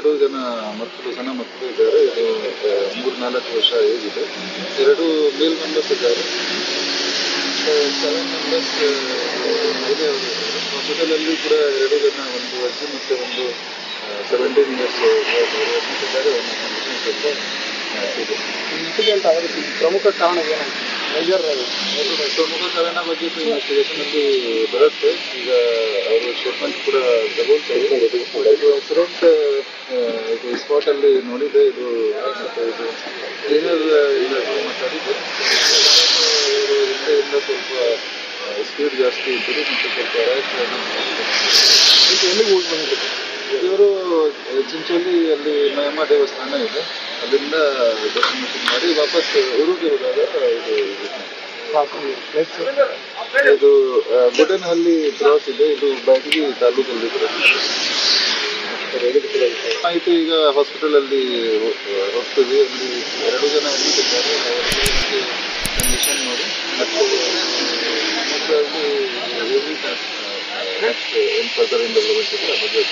ಎರಡು ಜನ ಮಕ್ಕಳು ಸಣ್ಣ ಮಕ್ಕಳು ಇದ್ದಾರೆ. ಇದು ಮೂರ್ ನಾಲ್ಕು ವರ್ಷ ಏಜ್ ಇದೆ ಎರಡು ಮೇಲ್ ಮೆಂಬರ್ಸ್ ಇದ್ದಾರೆ. ಸೆವೆನ್ ಮೆಂಬರ್ಸ್ ಇದೆ ಹಾಸ್ಪಿಟಲ್ ಅಲ್ಲಿ ಕೂಡ ಎರಡು ಜನ ಒಂದು ಅಜ್ಜಿ ಮತ್ತೆ ಒಂದು ಸೆವೆಂಟೀನ್ ಇಯರ್ಸ್ ಇದ್ದಾರೆ. ಒಂದು ಕಂಡೀಷನ್ ಸ್ವಲ್ಪ ಇದೆ. ಇನ್ಸಿಡೆಂಟ್ ಆಗೋದಕ್ಕೆ ಪ್ರಮುಖ ಕಾರಣ ಏನು? ಮೇಜರ್ ಪ್ರಮುಖ ಕಾರಣ ಬಗ್ಗೆ ಇನ್ವೆಸ್ಟಿಗೇಷನ್ ಅಲ್ಲಿ ಬರುತ್ತೆ. ಈಗ ಅವರು ಸ್ಟೇಟ್ಮೆಂಟ್ ಕೂಡ ತಗೊಳ್ತಾ ಇದು ಆಕ್ಸಿಡೆಂಟ್ ಇದು ಸ್ಪಾಟ್ ಅಲ್ಲಿ ನೋಡಿದೆ ಇದು ಇದು? ಜಾಸ್ತಿ ಇದ್ದರು ಮತ್ತೆ ಸ್ವಲ್ಪ ಎಲ್ಲಿಗೆ ಹೋಗಿ ಇವರು ಚಿಂಚೋಲಿ ಅಲ್ಲಿ ನಯಮ ದೇವಸ್ಥಾನ ಇದೆ. ಅಲ್ಲಿಂದ ದರ್ಶನ ಮಾಡಿ ವಾಪಸ್ ಊರಿಗೆ ಹೋದಾಗ ಇದು ಇದು ಗುಡನಹಳ್ಳಿ ಕ್ರಾಸ್ ಇದೆ. ಇದು ಬ್ಯಾಟಗಿ ತಾಲೂಕಲ್ಲಿ ಮಾಹಿತಿ ಈಗ ಹಾಸ್ಪಿಟಲ್ ಅಲ್ಲಿ ಹೋ- ಹೋಗ್ತೀವಿ ಅಲ್ಲಿ ಎರಡು ಜನ ಇದ್ದಾರೆ ಕಂಡೀಷನ್ ನೋಡಿ. ಮತ್ತು ಮತ್ತು ಅಲ್ಲಿ ಎಂಟು ಡೆವಲಪ್ಮೆಂಟ್ ಇದೆ ಬಗ್ಗೆ